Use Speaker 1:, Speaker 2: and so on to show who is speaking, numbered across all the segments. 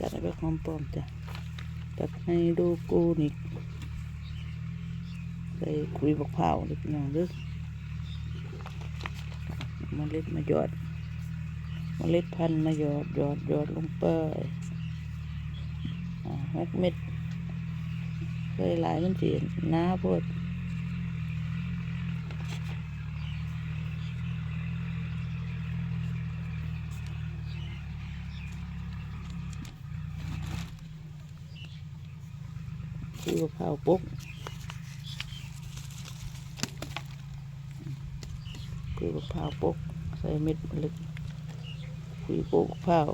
Speaker 1: ตัดให้แบบหอมปลอมจ้ะตัดให้ดูกูนิกใส่คุยบักเผาเล็กน้องเด้อเมาเล็ดมาหยอดเมาเล็ดพันธุ์มาหยอดหยอดหยอดลงไปอ่าหกเม็ดเคยหลายมันเสียน้าโพด คือมะพร้าวปุ๊กคือมะพร้าวปุ๊กใส่เม็ดมะเล็กคุยปุ๊กมะพร้าว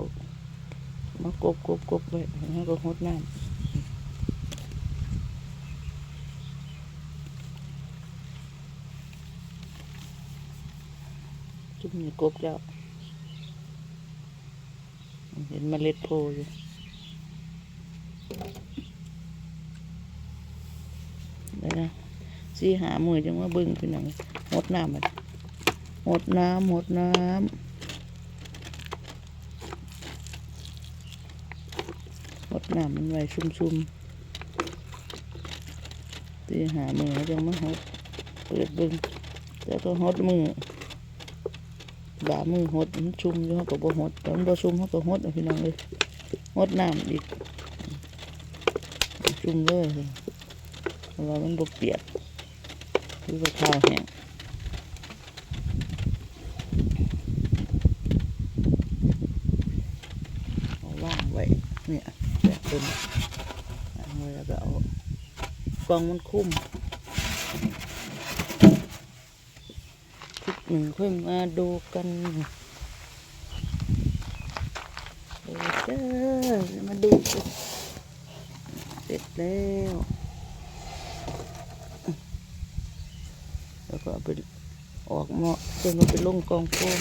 Speaker 1: มากบกบกบไว้แล้วก็หดน้ำจุ่มกบแล้ว เห็นเมล็ดโพอยู่ ได้นะ สีหามือจังว่าบึ้งพี่น้องหดน้ำมันหดน้ำหดน้ำหดน้ำมันไว้ซุ่มๆสีหามือจังมาหดเปิดบึ้งแล้วก็หดมือบ่ามือหดมันชุ่มอยู่เขาก็บ่หดแต่มันบ่ชุ่มเขาก็หดเอาพี่น้องเลยหดน้ำอีกจุ่มเลยเพราะว่ามันบกเปียก คือว่าข้าวแห้งเอาว่างไว้เนี่ยแบบเป็นวางไว้แล้วก็เอากองมันคุ้มทุกหนึ่งค่อยมาดูกันเดี๋ยวมาดูเสร็จแล้ว แล้วก็เอา ไปออกเหม้อจนมันไปลงกองโฟม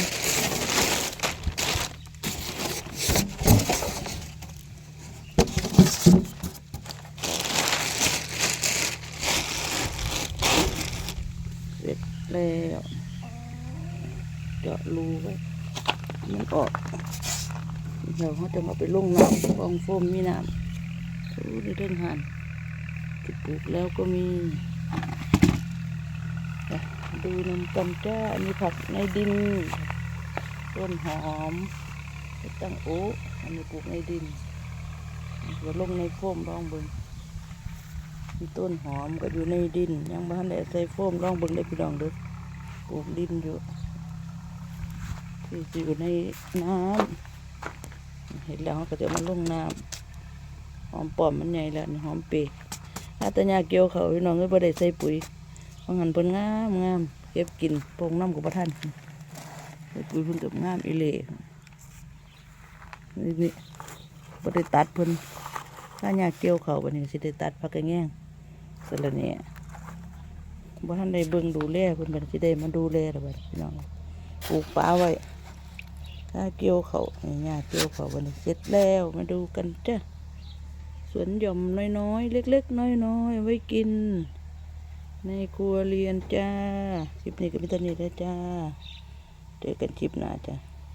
Speaker 1: เสร็จแล้วเจาะรูไว้มันออกเดี๋ยวเขาจะเอาไปลงน้ำกองโฟมมีน้ำดูในเรื่องหันที่ปลูกแล้วก็มี ดูนมกันจ้าอันนี้ผักในดิน ต้นหอมตั้งโอ้อันนี้ปลูกในดินเดี๋ยวลงในโฟมลองเบิงมีต้นหอมก็อยู่ในดิน ยังบ้านได้ใส่โฟมลองเบิงได้พี่น้องเด้อปลูกดินอยู่ที่อยู่ในน้ำเห็นแล้วก็จะมาลงน้ำหอมปอมมันใหญ่แล้วหอมเปรย์ถ้าตะยาเกี่ยวเขาพี่น้องก็บ่ได้ใส่ปุ๋ย บางหันเพิ่นงามงามเก็บกินโปงน้ำกับพระท่านปปุยเพิ่นกับงามอีเล่นี่นี่บ่ได้ตัดเพิ่นถ้าอยากเกี่ยวเขาบัดนี้สิได้ตัดพักกระแง่งสละเนี่ยบ่ทันได้เบิ่งดูแลเพิ่นบัดนี้สิได้มาดูแลแล้วบัดพี่น้องปลูกป่าไว้ถ้าเกี่ยวเขาให้ยาเกี่ยวเขาบัดนี้เสร็จแล้วมาดูกันจ้ะสวนหย่อมน้อยๆเล็ก ๆ น้อยๆไว้กิน ในครัวเรียนจ้า คลิปนี้ก็มีเท่านี้แล้วจ้า เจอกันคลิปหน้าจ้า